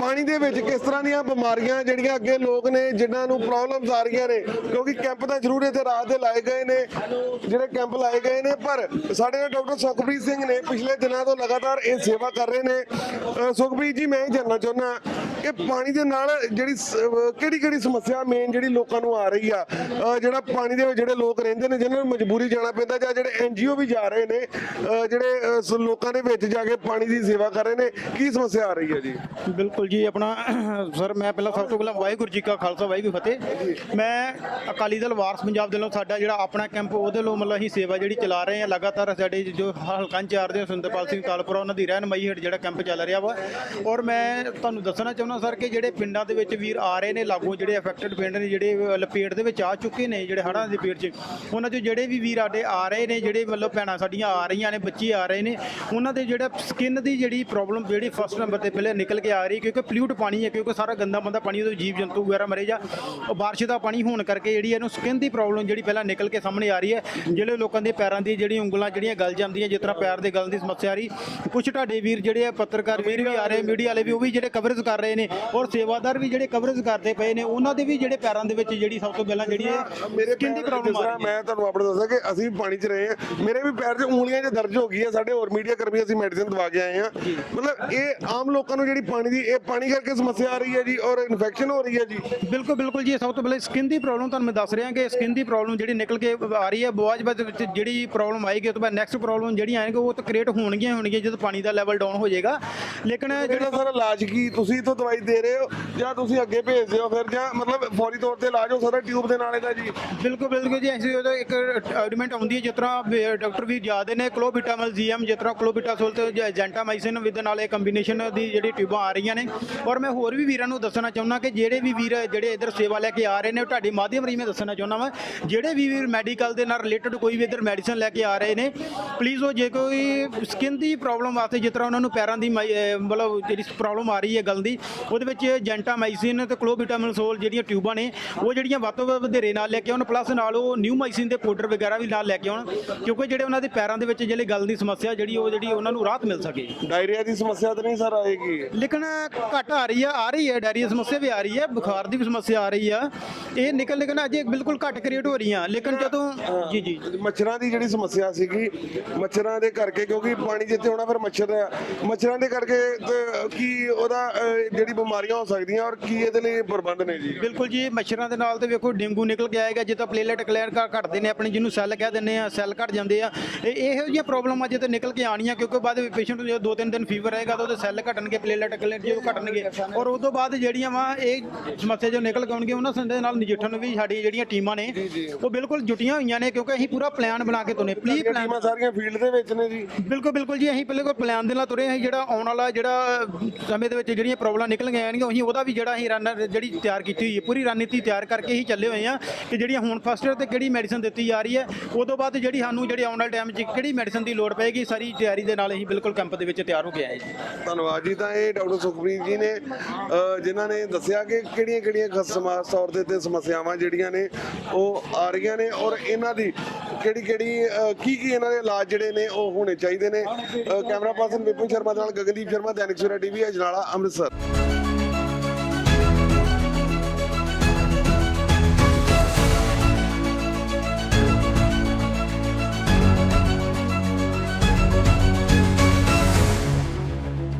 ਪਾਣੀ ਦੇ ਵਿੱਚ ਕਿਸ ਤਰ੍ਹਾਂ ਦੀਆਂ ਬਿਮਾਰੀਆਂ ਜਿਹੜੀਆਂ ਅੱਗੇ ਲੋਕ ਨੇ ਜਿਨ੍ਹਾਂ ਨੂੰ ਪ੍ਰੋਬਲਮਸ ਆ ਰਹੀਆਂ ਨੇ ਕਿਉਂਕਿ ਕੈਂਪ ਤਾਂ ਜ਼ਰੂਰ ਇੱਥੇ ਰਾਤ ਦੇ ਲਾਏ ਗਏ ਨੇ ਜਿਹੜੇ ਕੈਂਪ ਲਾਏ ਗਏ ਨੇ ਪਰ ਸਾਡੇ ਨਾਲ ਡਾਕਟਰ ਸੁਖਪ੍ਰੀਤ ਸਿੰਘ ਨੇ ਪਿਛਲੇ ਦਿਨਾਂ ਤੋਂ ਲਗਾਤਾਰ ਇਹ ਸੇਵਾ ਕਰ ਰਹੇ ਨੇ। ਅ, ਸੁਖਪ੍ਰੀਤ ਜੀ ਮੈਂ ਇਹ ਜਾਣਨਾ ਚਾਹੁੰਦਾ ਕਿ ਪਾਣੀ ਦੇ ਨਾਲ ਜਿਹੜੀ ਕਿਹੜੀ ਕਿਹੜੀ ਸਮੱਸਿਆ ਮੇਨ ਜਿਹੜੀ ਲੋਕਾਂ ਨੂੰ ਆ ਰਹੀ ਆ? ਜਿਹੜਾ ਪਾਣੀ ਦੇ ਜਿਹੜੇ ਲੋਕ ਰਹਿੰਦੇ ਨੇ ਜਿਨ੍ਹਾਂ ਨੂੰ ਮਜਬੂਰੀ ਜਾਣਾ ਪੈਂਦਾ ਜਾਂ ਜਿਹੜੇ ਐਨਜੀਓ ਵੀ ਜਾ ਰਹੇ ਨੇ ਜਿਹੜੇ ਲੋਕਾਂ ਦੇ ਵਿੱਚ ਜਾ ਕੇ ਪਾਣੀ ਦੀ ਸੇਵਾ ਕਰ ਰਹੇ ਨੇ, ਕੀ ਸਮੱਸਿਆ ਆ ਰਹੀ ਹੈ ਜੀ? ਬਿਲਕੁਲ ਜੀ, ਆਪਣਾ ਸਰ, ਮੈਂ ਪਹਿਲਾਂ ਸਭ ਤੋਂ ਪਹਿਲਾਂ ਵਾਹਿਗੁਰੂ ਜੀ ਕਾ ਖਾਲਸਾ, ਵਾਹਿਗੁਰੂ ਫਤਿਹ। ਮੈਂ ਅਕਾਲੀ ਦਲ, ਵਾਰਸ ਪੰਜਾਬ ਦੇ ਵੱਲੋਂ ਸਾਡਾ ਜਿਹੜਾ ਆਪਣਾ ਕੈਂਪ, ਉਹਦੇ ਵੱਲੋਂ ਮਤਲਬ ਅਸੀਂ ਸੇਵਾ ਜਿਹੜੀ ਚਲਾ ਰਹੇ ਹਾਂ, ਲਗਾਤਾਰ ਸਾਡੇ ਜੋ ਹਲਕਾ ਇੰਚਾਰਜ ਦੇ ਸੁੰਦਰਪਾਲ ਸਿੰਘ ਕਾਲਪੁਰਾ, ਉਹਨਾਂ ਦੀ ਰਹਿਨਮਾਈ ਹੇਠ ਜਿਹੜਾ ਕੈਂਪ ਚੱਲ ਰਿਹਾ ਵਾ। ਔਰ ਮੈਂ ਤੁਹਾਨੂੰ ਦੱਸਣਾ ਚਾਹੁੰਦਾ ਸਰ ਕਿ ਜਿਹੜੇ ਪਿੰਡਾਂ ਦੇ ਵਿੱਚ ਵੀਰ ਆ ਰਹੇ ਨੇ, ਲਾਗੂ ਜਿਹੜੇ ਅਫੈਕਟਡ ਪਿੰਡ ਨੇ, ਜਿਹੜੇ ਲਪੇਟ ਦੇ ਵਿੱਚ ਆ ਚੁੱਕੇ ਨੇ, ਜਿਹੜੇ ਹੜ੍ਹਾਂ ਦੇ ਪੇਟ 'ਚ। ਉਹਨਾਂ 'ਚੋਂ ਜਿਹੜੇ ਵੀ ਵੀਰ ਆਡੇ ਆ ਰਹੇ ਨੇ, ਜਿਹੜੇ ਮਤਲਬ ਭੈਣਾਂ ਸਾਡੀਆਂ ਆ ਰਹੀਆਂ ਨੇ, ਬੱਚੇ ਆ ਰਹੇ ਨੇ, ਉਹਨਾਂ ਦੇ ਜਿਹੜਾ ਸਕਿਨ ਦੀ ਜਿਹੜੀ ਪ੍ਰੋਬਲਮ ਜਿਹੜੀ ਫਸਟ ਨੰਬਰ ਤੇ ਪਹਿਲੇ ਨਿਕਲ ਕੇ ਆ ਰਹੀ, ਕਿਉਂਕਿ ਪੋਲਿਊਟ ਪਾਣੀ ਹੈ, ਕਿਉਂਕਿ ਸਾਰਾ ਗੰਦਾ ਮੰਦਾ ਪਾਣੀ ਉਹਦੇ ਜੀਵ ਜੰਤੂ ਵਗੈਰਾ ਮਰੇ ਜਾ ਉਹ ਬਾਰਿਸ਼ ਦਾ ਪਾਣੀ ਹੋਣ ਕਰਕੇ ਜਿਹੜੀ ਇਹਨੂੰ ਸਕਿਨ ਦੀ ਪ੍ਰੋਬਲਮ ਜਿਹੜੀ ਪਹਿਲਾਂ ਨਿਕਲ ਕੇ ਸਾਹਮਣੇ ਆ ਰਹੀ ਹੈ, ਜਿਹੜੇ ਲੋਕਾਂ ਦੇ ਪੈਰਾਂ ਦੀ ਜਿਹੜੀ ਉਂਗਲਾਂ ਜਿਹੜੀਆਂ ਗਲ ਜਾਂਦੀਆਂ, ਜਿਸ ਤਰ੍ਹਾਂ ਪੈਰ ਦੇ ਗਲ ਦੀ ਸਮੱਸਿਆ ਆ ਰਹੀ ਕੁਝ ਤੁਹਾਡੇ ਵੀਰ ਜਿਹੜੇ ਆ ਪੱਤਰਕਾਰ ਵੀਰ ਵੀ ਆ ਰਹੇ ਮੀਡੀਆ ਵਾਲੇ ਵੀ, ਉਹ ਵੀ ਜਿਹੜੇ ਕਵਰੇਜ ਕਰ ਰਹੇ ਨੇ ਔਰ ਸੇਵਾਦਾਰ ਵੀ ਜਿਹੜੇ ਕਵਰੇਜ ਕਰਦੇ ਪਏ ਨੇ ਉਹਨਾਂ ਦੇ ਵੀ ਜਿਹੜੇ ਪੈਰਾਂ ਦੇ ਵਿੱਚ ਜਿਹੜੀ ਸਭ ਤੋਂ ਪਹਿਲਾਂ ਜਿਹੜੀ ਹੈ ਮੇਰੇ ਸਕਿਨ ਦੀ ਪੈਰ- ਪ੍ਰੋਬਲਮ ਆ ਤਰ੍ਹਾਂ ਰਹੀ ਹੈ। ਮੈਂ ਤੁਹਾਨੂੰ ਆਪਣੇ ਦੱਸਾਂ ਕਿ ਅਸੀਂ ਪਾਣੀ 'ਚ ਰਹੇ ਹਾਂ। ਮੇਰੇ ਵੀ ਪੈਰ 'ਚ ਉਂਗਲੀਆਂ 'ਚ ਦਰਦ ਹੋ ਗਈ ਹੈ ਸਾਡੇ ਹੋਰ ਮੀਡੀਆ ਕਰਮੀ ਅਸੀਂ ਮੈਡੀਸਿਨ ਦਵਾ ਕੇ ਆਏ ਹਾਂ। ਮਤਲਬ ਇਹ ਆਮ ਲੋਕਾਂ ਨੂੰ ਜਿਹੜੀ ਪਾਣੀ ਦੀ ਇਹ ਪਾਣੀ ਕਰਕੇ ਸਮੱਸਿਆ ਆ ਰਹੀ ਹੈ ਜੀ ਔਰ ਇਨਫੈਕਸ਼ਨ ਹੋ ਰਹੀ ਹੈ ਜੀ। ਬਿਲਕੁਲ ਬਿਲਕੁਲ ਜੀ ਸਭ ਤੋਂ ਪਹਿਲੇ ਸਕਿਨ ਦੀ ਪ੍ਰੋਬਲਮ ਤੁਹਾਨੂੰ ਮੈਂ ਦੱਸ ਰਿਹਾ ਕਿ ਸਕਿਨ ਦੀ ਪ੍ਰੋਬਲਮ ਜਿਹੜੀ ਨਿਕਲ ਕੇ ਆ ਰਹੀ ਹੈ ਬਾਅਦ ਵਿੱਚ ਜਿਹੜੀ ਪ੍ਰੋਬਲਮ ਆਏਗੀ ਉਸ ਤੋਂ ਬਾਅਦ ਨੈਕਸਟ ਪ੍ਰੋਬਲਮ ਜਿਹੜੀਆਂ ਆਣਗੇ ਉਹ ਤਾਂ ਕ੍ਰੀਏਟ ਹੋਣਗੀਆਂ ਹੋਣਗੀਆਂ ਜਦੋਂ ਪਾਣੀ ਦਾ ਲੈਵਲ ਡਾਊਨ ਹੋ ਜਾਏਗਾ। ਲੇਕਿਨ ਜਿਹੜਾ ਸਰ ਇਲਾਜ ਕੀ ਤੁਸੀਂ ਤੋਂ ਦਵਾਈ ਦੇ ਰਹੇ ਹੋ ਜਾਂ ਤੁਸੀਂ ਅੱਗੇ ਭੇਜ ਦਿਓ ਫਿਰ ਜਾਂ ਮਤਲਬ ਫੌਰੀ ਤੌਰ ਤੇ ਇਲਾਜ ਹੋ ਸਕਦਾ ਟਿਊਬ ਦੇ ਨਾਲ ਇਹਦਾ ਜੀ? ਬਿਲਕੁਲ ਬਿਲਕੁਲ ਜੀ, ਐਸੀ ਉਹਦਾ ਇੱਕ ਆਰਗੂਮੈਂਟ ਆਉਂਦੀ ਹੈ ਜਿਸ ਤਰ੍ਹਾਂ ਵੀ ਡਾਕਟਰ ਵੀ ਜਿਆਦੇ ਨੇ ਕਲੋਬੀਟਾਮਲ ਜੀਐਮ ਜਿਸ ਤਰ੍ਹਾਂ ਕਲੋਬੀਟਾਸੋਲ ਤੇ ਜੈਂਟਾਮਾਈਸਿਨ ਵਿਦ ਨਾਲ ਇਹ ਕੰਬੀਨੇਸ਼ਨ ਦੀ ਜਿਹੜੀ ਟਿਊਬਾਂ ਆ ਰਹੀਆਂ ਨੇ। ਔਰ ਮੈਂ ਹੋਰ ਵੀ ਵੀਰਾਂ ਨੂੰ ਦੱਸਣਾ ਚਾਹੁੰਦਾ ਕਿ ਜਿਹੜੇ ਵੀ ਵੀਰ ਜਿਹੜੇ ਇੱਧਰ ਸੇਵਾ ਲੈ ਕੇ ਆ ਰਹੇ ਨੇ, ਉਹ ਤੁਹਾਡੀ ਮਾਧਿਅਮ ਰਾਹੀਂ ਮੈਂ ਦੱਸਣਾ ਚਾਹੁੰਦਾ ਵਾਂ, ਜਿਹੜੇ ਵੀ ਵੀਰ ਮੈਡੀਕਲ ਦੇ ਨਾਲ ਰਿਲੇਟਡ ਕੋਈ ਵੀ ਇੱਧਰ ਮੈਡੀਸਨ ਲੈ ਕੇ ਆ ਰਹੇ ਨੇ ਪਲੀਜ਼ ਉਹ ਜੇ ਕੋਈ ਸਕਿਨ ਦੀ ਪ੍ਰੋਬਲਮ ਵਾਸਤੇ ਜਿਸ ਤਰ੍ਹਾਂ ਉਹਨਾਂ ਨੂੰ ਪੈਰਾਂ ਦੀ ਮਾਈ- ਮਤਲਬ ਜਿਹੜੀ ਪ੍ਰੋਬਲਮ ਆ ਰਹੀ ਹੈ ਗਲ ਦੀ ਉਹਦੇ ਵਿੱਚ ਜੈਂਟਾਮਾਈਸਿਨ ਤੇ ਕਲੋਬੀਟਾਮਲਸੋਲ ਜਿਹੜੀਆਂ ਟਿਊਬਾਂ ਨੇ ਉਹ ਜਿਹੜੀਆਂ ਵੱਧ ਤੋਂ ਵੱਧ ਵਧੇਰੇ ਨਾਲ ਲੈ ਕੇ ਆਉਣ ਪਲੱਸ ਨਾਲ ਉਹ ਨਿਊਮਾਈਸਿਨ ਦੇ ਪਾਊਡਰ ਵਗੈਰਾ ਵੀ ਨਾਲ ਲੈ ਕੇ ਆਉਣ ਕਿਉਂਕਿ ਜਿਹੜੇ ਉਹਨਾਂ ਦੇ ਪੈਰਾਂ ਦੇ ਵਿੱਚ ਜਿਹੜੇ ਗਲ ਦੀ ਸਮੱਸਿਆ ਜਿਹੜੀ ਉਹ ਜਿਹੜੀ ਉਹਨਾਂ ਨੂੰ ਰਾਹਤ ਮਿਲ ਸਕੇ। ਡਾਇਰੀਆ ਦੀ ਸਮੱਸਿਆ ਤਾਂ ਨਹੀਂ ਸਰ ਆਏਗੀ? ਲੇਕਿਨ ਘੱਟ ਆ ਰਹੀ ਆ ਆ ਰਹੀ ਹੈ ਡਾਇਰੀਆ ਸਮੱਸਿਆ ਵੀ ਆ ਰਹੀ ਹੈ ਬੁਖਾਰ ਦੀ ਵੀ ਸਮੱਸਿਆ ਆ ਰਹੀ ਆ। ਇਹ ਨਿਕਲ ਨਿਕਲ ਅਜੇ ਬਿਲਕੁਲ ਘੱਟ ਕ੍ਰੀਏਟ ਹੋ ਰਹੀਆਂ ਲੇਕਿਨ ਜਦੋਂ ਜੀ ਜੀ। ਮੱਛਰਾਂ ਦੀ ਜਿਹੜੀ ਸਮੱਸਿਆ ਸੀਗੀ ਮੱਛਰਾਂ ਦੇ ਕਰਕੇ ਕਿਉਂਕਿ ਪਾਣੀ ਜਿੱਥੇ ਹੋਣਾ ਫਿਰ ਮੱਛਰ ਮੱਛਰਾਂ ਦੇ ਕਰਕੇ ਕੀ ਉਹਦਾ ਜਿਹੜੀ ਬਿਮਾਰੀਆਂ ਹੋ ਸਕਦੀਆਂ ਔਰ ਕੀ ਇਹਦੇ ਲਈ ਪ੍ਰਬੰਧ ਨੇ ਜੀ? ਬਿਲਕੁਲ ਜੀ ਮੱਛਰਾਂ ਦੇ ਨਾਲ ਤੇ ਵੇਖੋ ਡੇਂਗੂ ਨਿਕਲ ਕੇ ਆਏਗਾ ਜਿੱਦਾਂ ਪਲੇਲੇਟ ਕਲੀਅਰ ਘਟਦੇ ਨੇ ਆਪਣੇ ਜਿਹਨੂੰ ਸੈੱਲ ਕਹਿ ਦਿੰਦੇ ਆ ਸੈੱਲ ਘਟ ਜਾਂਦੇ ਆ। ਇਹ ਇਹੋ ਜਿਹੀਆਂ ਪ੍ਰੋਬਲਮਾਂ ਜਿੱਤੇ ਨਿਕਲ ਕੇ ਆਣੀਆਂ ਕਿਉਂਕਿ ਬਾਅਦ ਵਿੱਚ ਪੇਸ਼ੈਂਟ ਨੂੰ ਜਦੋਂ ਦੋ ਤਿੰਨ ਦਿਨ ਫੀਵਰ ਰਹੇਗਾ ਤਾਂ ਉਹਦੇ ਸੈੱਲ ਘਟਣਗੇ ਪਲੇਲੇਟ ਕਲੀਅਰ ਜਦੋਂ ਘਟਣਗੇ। ਔਰ ਉਸ ਤੋਂ ਬਾਅਦ ਜਿਹੜੀਆਂ ਵਾ ਇਹ ਸਮੱਸਿਆ ਜੋ ਨਿਕਲ ਕੇ ਆਉਣਗੇ ਉਹਨਾਂ ਸੰਦੇ ਨਾਲ ਨਜਿੱਠਣ ਨੂੰ ਵੀ ਸਾਡੀ ਜਿਹੜੀਆਂ ਟੀਮਾਂ ਨੇ ਉਹ ਬਿਲਕੁਲ ਜੁਟੀਆਂ ਹੋਈਆਂ ਨੇ ਕਿਉਂਕਿ ਅਸੀਂ ਪੂਰਾ ਪਲਾਨ ਬਣਾ ਕੇ ਤੁਨੇ ਪਲੀ ਪਲਾਨ ਸਾਰੀਆਂ ਫੀਲਡ ਦੇ ਵਿੱਚ ਨੇ ਜੀ। ਬਿਲਕੁਲ ਬਿਲਕੁਲ ਜੀ ਅਸੀਂ ਪਹਿਲੇ ਕੋਈ ਪਲਾਨ ਦੇ ਨਾਲ ਤੁਰੇ ਅਸੀਂ ਜਿਹੜਾ ਆਉਣ ਵਾਲਾ ਜਿਹੜਾ ਸਮੇਂ ਦੇ ਵਿੱਚ ਜਿਹੜੀਆਂ ਪ੍ਰੋਬਲਮ ਨਿਕਲ ਕੇ ਆਣਗੀਆਂ ਅਸੀਂ ਉਹਦਾ ਵੀ ਜਿਹੜਾ ਅਸੀਂ ਰਨ ਜਿਹੜੀ ਤਿਆਰ ਕੀਤੀ ਹੋਈ ਹੈ ਪੂਰੀ ਰਣਨੀਤੀ ਤਿਆਰ ਕਰਕੇ ਹੀ ਚੱਲੇ ਹੋਏ ਆ ਕਿ ਜਿਹੜੀਆਂ ਹੁਣ ਫਸਟ ਤੇ ਕਿਹੜੀ ਮੈਡੀਸਨ ਦਿੱਤੀ ਜਾ ਰਹੀ ਹੈ ਉਸ ਤੋਂ ਬਾਅਦ ਜਿਹੜੀ ਸਾਨੂੰ ਜਿਹੜੇ ਆਉਣ ਵਾਲੇ ਟਾਈਮ 'ਚ ਕਿਹੜੀ ਮੈਡੀਸਨ ਦੀ ਲੋੜ ਪਏਗੀ ਸਾਰੀ ਤਿਆਰੀ ਦੇ ਨਾਲ ਅਸੀਂ ਬਿਲਕੁਲ ਕੈਂਪ ਦੇ ਵਿੱਚ ਤਿਆਰ ਹੋ ਕੇ ਆਏ ਜੀ। ਧੰਨਵਾਦ ਜੀ ਤਾਂ ਇਹ ਡਾਕਟਰ ਸੁਖਪ੍ਰੀਤ ਜੀ ਨੇ ਅਹ, ਜਿਨ੍ਹਾਂ ਨੇ ਦੱਸਿਆ ਕਿ ਕਿਹੜੀਆਂ ਕਿਹੜੀਆਂ ਸਮਾਜ ਤੌਰ ਦੇ ਤੇ ਸਮੱਸਿਆਵਾਂ ਜਿਹੜੀਆਂ ਨੇ ਉਹ ਆ ਰਹੀਆਂ ਨੇ ਔਰ ਇਹਨਾਂ ਦੀ ਕਿਹੜੀ ਕਿਹੜੀ ਕੀ ਕੀ ਇਹਨਾਂ ਦੇ ਇਲਾਜ ਜਿਹੜੇ ਨੇ ਉਹ ਹੋਣੇ ਚਾਹੀਦੇ ਨੇ। ਕੈਮਰਾ ਪਰਸਨ ਵਿਪਨ ਸ਼ਰਮਾ ਦੇ ਨਾਲ ਗਗਨਦੀਪ ਸ਼ਰਮਾ ਦੈਨਿਕ ਸਵੇਰਾ ਟੀਵੀ ਅਜਨਾਲਾ ਅੰਮ੍ਰਿਤਸਰ।